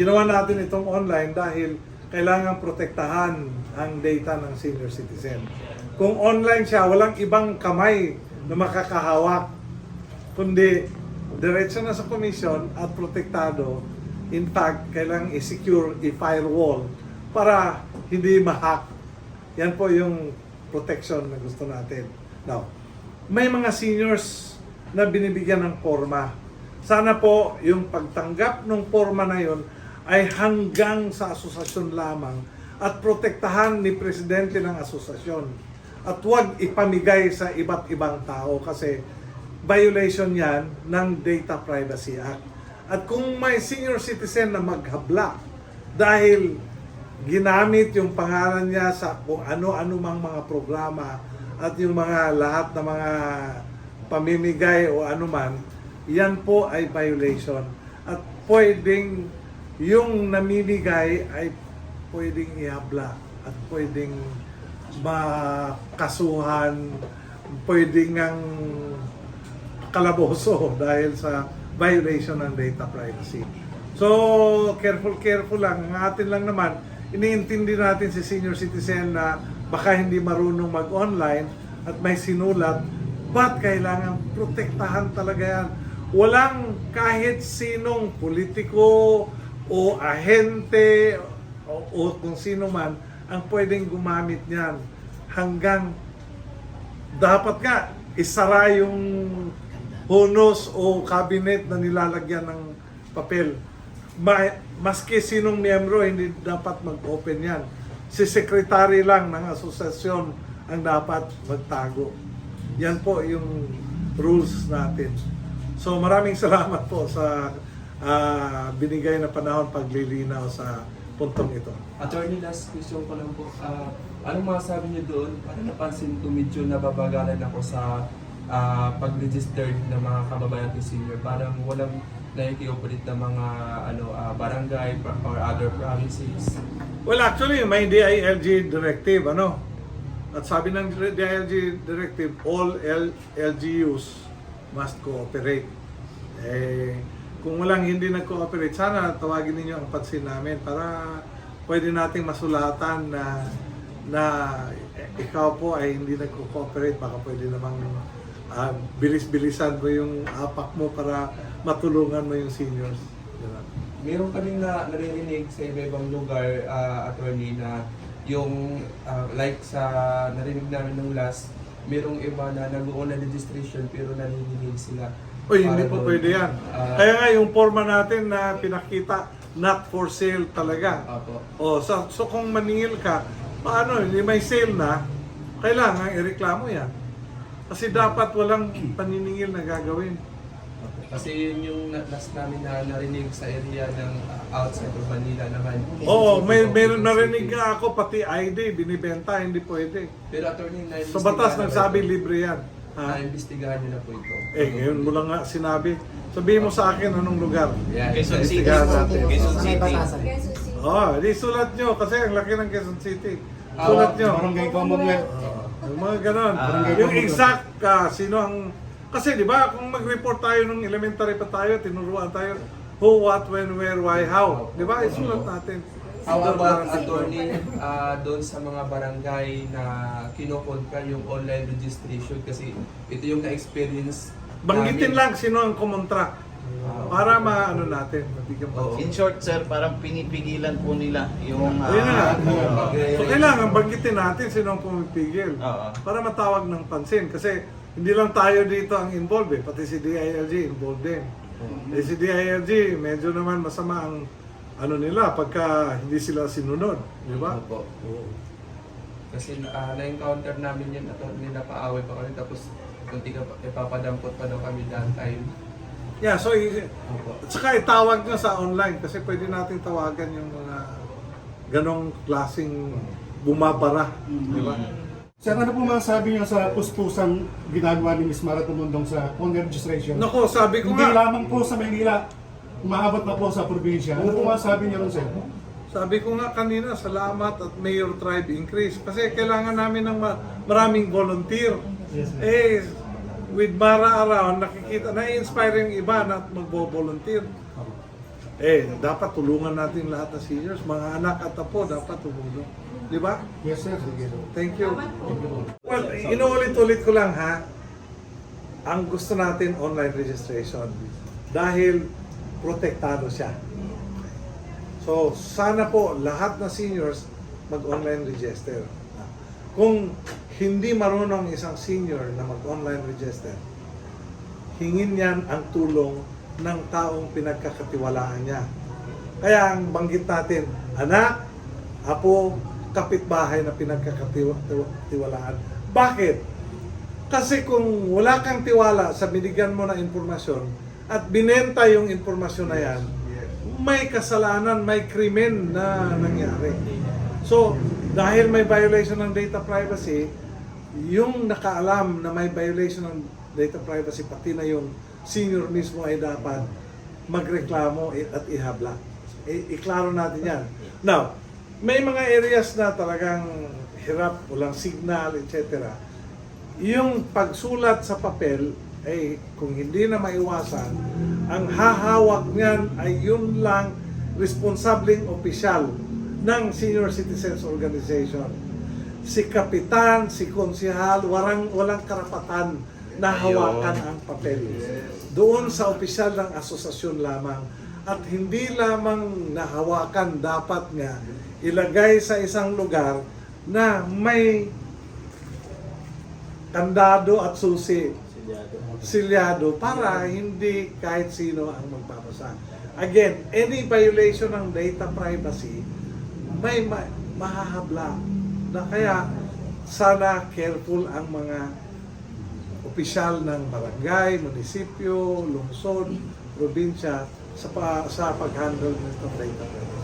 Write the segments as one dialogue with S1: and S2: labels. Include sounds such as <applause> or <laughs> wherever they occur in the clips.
S1: ginawa natin itong online dahil kailangan protektahan ang data ng senior citizen. Kung online siya, walang ibang kamay na makakahawak, kundi diretso na sa commission at protektado. In fact, kailangan i-secure, i-firewall para hindi ma-hack. Yan po yung protection na gusto natin. Now, may mga seniors na binibigyan ng forma. Sana po yung pagtanggap ng forma na yun ay hanggang sa asosasyon lamang at protektahan ni presidente ng asosasyon. At huwag ipamigay sa iba't ibang tao kasi violation yan ng Data Privacy Act. At kung may senior citizen na maghabla dahil ginamit yung pangalan niya sa kung ano-ano mang mga programa at yung mga lahat ng mga pamimigay o anuman, yan po ay violation. At pwedeng yung namimigay ay pwedeng ihabla at pwedeng makasuhan, pwedeng ang kalaboso <laughs> dahil sa violation ng data privacy. So, careful, careful lang. Ang atin lang naman, iniintindi natin si senior citizen na baka hindi marunong mag-online at may sinulat, but kailangan protektahan talaga yan. Walang kahit sinong politiko o ahente o, o kung sino man ang pwedeng gumamit niyan hanggang dapat nga isara yung hunos o cabinet na nilalagyan ng papel. Ma- maski sinong miyembro, hindi dapat mag-open yan. Si secretary lang ng asosasyon ang dapat magtago. Yan po yung rules natin. So maraming salamat po sa ah, binigay na panahon paglilinaw sa puntong ito.
S2: Attorney, last question ko lang po. Ah, anong masasabi niyo doon? Para napansin ko medyo nababagalan ako sa ah, pag-register ng mga kababayan ko senior. Parang walang nakikioperate ng mga ano ah, barangay or other provinces.
S1: Well, actually, may DILG directive, ano? At sabi ng DILG directive, all L- LGUs must cooperate. Eh, kung walang hindi nag-cooperate, sana tawagin ninyo ang pansin namin para pwede nating masulatan na na ikaw po ay hindi nagko-cooperate, baka pwede namang ah, bilis-bilisan mo yung apak mo para matulungan mo yung seniors. Diba?
S2: Meron kaming na naririnig sa iba-ibang lugar, ah, attorney, na yung ah, like sa narinig namin nung last, merong iba na nag-uuna registration pero nanininig sila.
S1: Uy, hindi po pwede yan.
S2: Ah,
S1: Kaya nga yung forma natin na pinakita, not for sale talaga.
S2: Opo.
S1: O, so, so kung maningil ka, paano, hindi may sale na, kailangan ireklamo yan. Kasi dapat walang paniningil na gagawin.
S2: Kasi yun yung na- last namin na narinig sa area ng uh, outside of Manila naman.
S1: Oo, may, may narinig nga ako, pati ID, binibenta, hindi pwede.
S2: Pero attorney, na
S1: Sa batas nagsabi libre yan. Ha?
S2: Na-investigahan nyo na po ito.
S1: Eh, ngayon mo lang nga sinabi. Sabihin mo sa akin anong lugar.
S2: Yeah.
S3: Quezon City.
S1: Investigahan natin.
S3: Quezon City.
S1: Oh, di sulat nyo kasi ang laki ng Quezon City.
S2: Ah,
S1: Sulat nyo.
S4: Barangay Commonwealth.
S1: Oo, yung mga ganon.
S3: Ah.
S1: yung exact ka, sino ang... Kasi di ba, kung mag-report tayo nung elementary pa tayo, tinuruan tayo who, what, when, where, why, how. Di ba? Isulat natin.
S2: How about attorney ah, doon sa mga barangay na kinokontra yung online registration kasi ito yung na-experience
S1: Banggitin
S2: namin.
S1: lang sino ang kumontra.
S2: Ah,
S1: Para maano natin, mabigyan
S2: Oo.
S3: In short, sir, parang pinipigilan po nila yung...
S1: Ayun na nga.
S3: ah, ano,
S1: So kailangan banggitin natin sino ang pumipigil.
S3: Oo.
S1: Para matawag ng pansin. Kasi hindi lang tayo dito ang involved eh. Pati si DILG involved din. Eh si DILG, medyo naman masama ang ano nila pagka hindi sila sinunod. Di ba?
S2: Opo. Kasi ah, na-encounter namin yun attorney na paaway pa kami tapos kunti ka pa, ipapadampot pa daw kami that time.
S1: Yeah, so i-
S2: Opo.
S1: at saka itawag nyo sa online kasi pwede natin tawagan yung mga ganong klaseng bumabara. Di ba?
S4: Sir, ano po masasabi niyo sa puspusang ginagawa ni Ms. Mara Tumundong sa phone registration?
S1: Nako, sabi ko
S4: Hindi
S1: nga,
S4: lamang po sa Maynila, umaabot na po sa probinsya. Ano po masasabi niyo ron, sir?
S1: Sabi ko nga kanina, salamat at Mayor Tribe increase. Kasi kailangan namin ng ma- maraming volunteer.
S4: Yes, sir.
S1: Eh, with Mara around, nakikita, na-inspire yung iba na magbo-volunteer. Eh, dapat tulungan natin lahat ng seniors. Mga anak at apo, dapat tumulong. Di ba?
S4: Yes, sir. Sige.
S1: Thank you. Well, inuulit-ulit ko lang ha. Ang gusto natin online registration dahil protektado siya. So, sana po lahat na seniors mag-online register. Kung hindi marunong isang senior na mag-online register, hingin yan ang tulong ng taong pinagkakatiwalaan niya. Kaya ang banggit natin, anak, apo, kapitbahay na pinagkakatiwalaan. Bakit? Kasi kung wala kang tiwala sa binigyan mo na impormasyon at binenta yung impormasyon na yan, may kasalanan, may krimen na nangyari. So, dahil may violation ng data privacy, yung nakaalam na may violation ng data privacy, pati na yung senior mismo ay dapat magreklamo at ihabla. I- iklaro natin yan. Now, may mga areas na talagang hirap, walang signal, etc. Yung pagsulat sa papel, ay kung hindi na maiwasan, ang hahawak niyan ay yun lang responsableng opisyal ng Senior Citizens Organization. Si kapitan, si konsihal, walang, walang karapatan na hawakan ang papel. Doon sa opisyal ng asosasyon lamang. At hindi lamang nahawakan, dapat nga ilagay sa isang lugar na may kandado at susi silyado para hindi kahit sino ang magpapasa. Again, any violation ng data privacy may ma- mahahabla na kaya sana careful ang mga opisyal ng barangay, munisipyo, lungsod, probinsya sa pa, sa pag-handle nitong data privacy.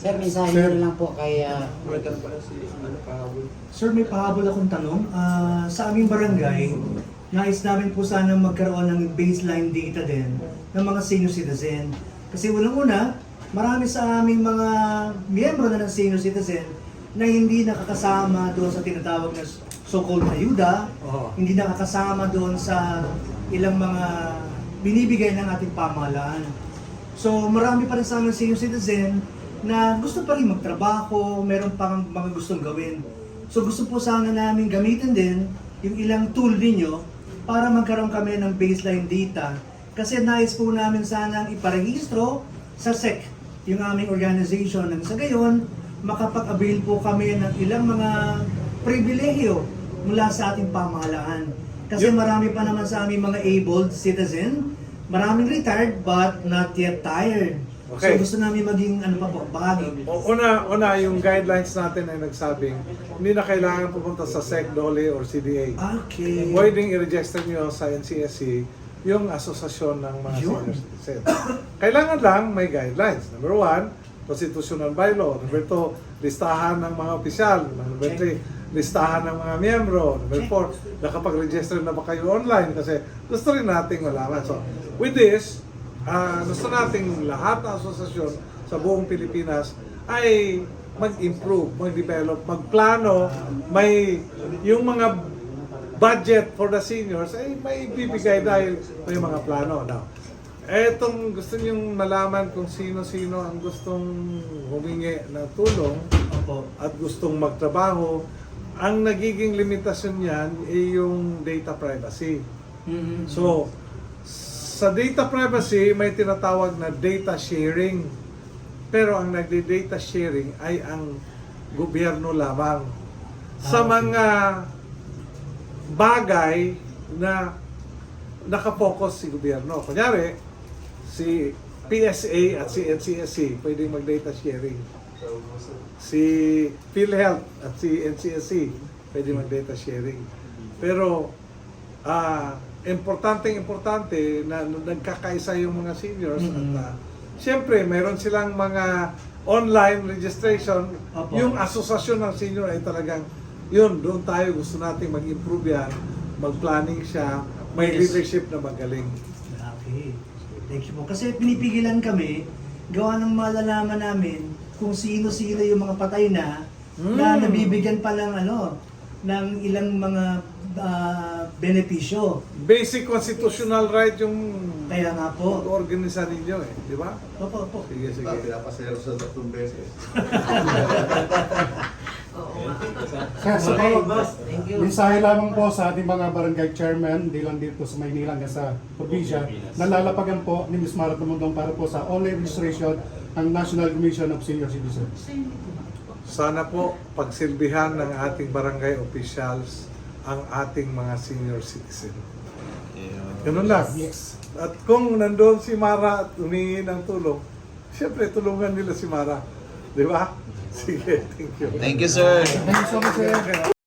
S5: Sir, mensahe
S4: Sir.
S5: nyo lang po kay ah,
S2: Pwede pala si ano pahabol.
S6: Sir, may pahabol akong tanong. Ah, sa aming barangay, nais namin po sana magkaroon ng baseline data din ng mga senior citizen. Kasi unang-una, marami sa aming mga miyembro na ng senior citizen na hindi nakakasama doon sa tinatawag na so-called ayuda,
S1: Oo.
S6: hindi nakakasama doon sa ilang mga binibigay ng ating pamahalaan. So marami pa rin sa aming senior citizen na gusto pa rin magtrabaho, meron pang mga gustong gawin. So gusto po sana namin gamitin din yung ilang tool ninyo para magkaroon kami ng baseline data. Kasi nais po namin sanang iparehistro sa SEC, yung aming organization. Nang sa gayon, makapag-avail po kami ng ilang mga pribilehyo mula sa ating pamahalaan. Kasi
S1: Yun.
S6: marami pa naman sa aming mga abled citizen, maraming retired but not yet tired.
S1: Okay.
S6: So gusto namin maging ano pa po, bahagi.
S1: O, una, una, yung guidelines natin ay nagsabing hindi na kailangan pupunta sa SEC, DOLE, or CDA.
S6: Okay.
S1: Pwedeng i-register nyo sa NCSC yung asosasyon ng mga
S6: Yun.
S1: senior citizens. Kailangan lang may guidelines. Number one, constitutional bylaw. Number two, listahan ng mga opisyal. Number
S6: Check.
S1: three, listahan ng mga miyembro. Number four, nakapag-register na ba kayo online? Kasi gusto rin nating malaman. So, with this, ah, gusto nating lahat ng asosasyon sa buong Pilipinas ay mag-improve, mag-develop, magplano, may yung mga budget for the seniors ay may bibigay dahil may mga plano. Now, etong gusto niyong malaman kung sino-sino ang gustong humingi ng tulong at gustong magtrabaho, ang nagiging limitasyon niyan ay yung data privacy.
S6: Mhm.
S1: So, sa data privacy, may tinatawag na data sharing. Pero ang nagde-data sharing ay ang gobyerno lamang. Sa
S6: Ah, okay.
S1: mga bagay na nakapokus si gobyerno. Kunyari, si PSA at si NCSC pwedeng mag-data sharing. Si PhilHealth at si NCSC pwede mag-data sharing. Pero ah importante importante na nagkakaisa yung mga seniors
S6: Mhm.
S1: at ah, siyempre meron silang mga online registration
S6: Opo.
S1: yung asosasyon ng senior ay talagang yun doon tayo gusto nating mag-improve yan mag-planning siya may
S6: Yes.
S1: leadership na magaling
S6: Okay. Thank you po. Kasi pinipigilan kami, gawa ng malalaman namin kung sino-sino yung mga patay na na
S1: Mm.
S6: nabibigyan pa ng ano, ng ilang mga ah, benepisyo.
S1: Basic constitutional right yung
S6: Kaya nga po.
S1: mag-organisa ninyo eh, di ba?
S6: Opo, opo.
S1: Sige, sige.
S7: Pinapasero sa tatlong beses. <laughs>
S4: Sir, sa
S5: Okay,
S4: mga-
S5: boss. Thank you.
S4: Mensahe lamang po sa ating mga barangay chairman, hindi lang dito sa Maynila hanggang sa probinsya, nalalapagan po ni Ms. Marat Mundong para po sa online registration ng National Commission of Senior Citizens.
S1: Sana po pagsilbihan ng ating barangay officials ang ating mga senior citizen. Ganun lang.
S4: Yes.
S1: At kung nandoon si Mara at humingi ng tulong, siyempre tulungan nila si Mara. Di ba? Sige, thank you.
S3: Thank you, sir.
S4: Thank you so much, sir.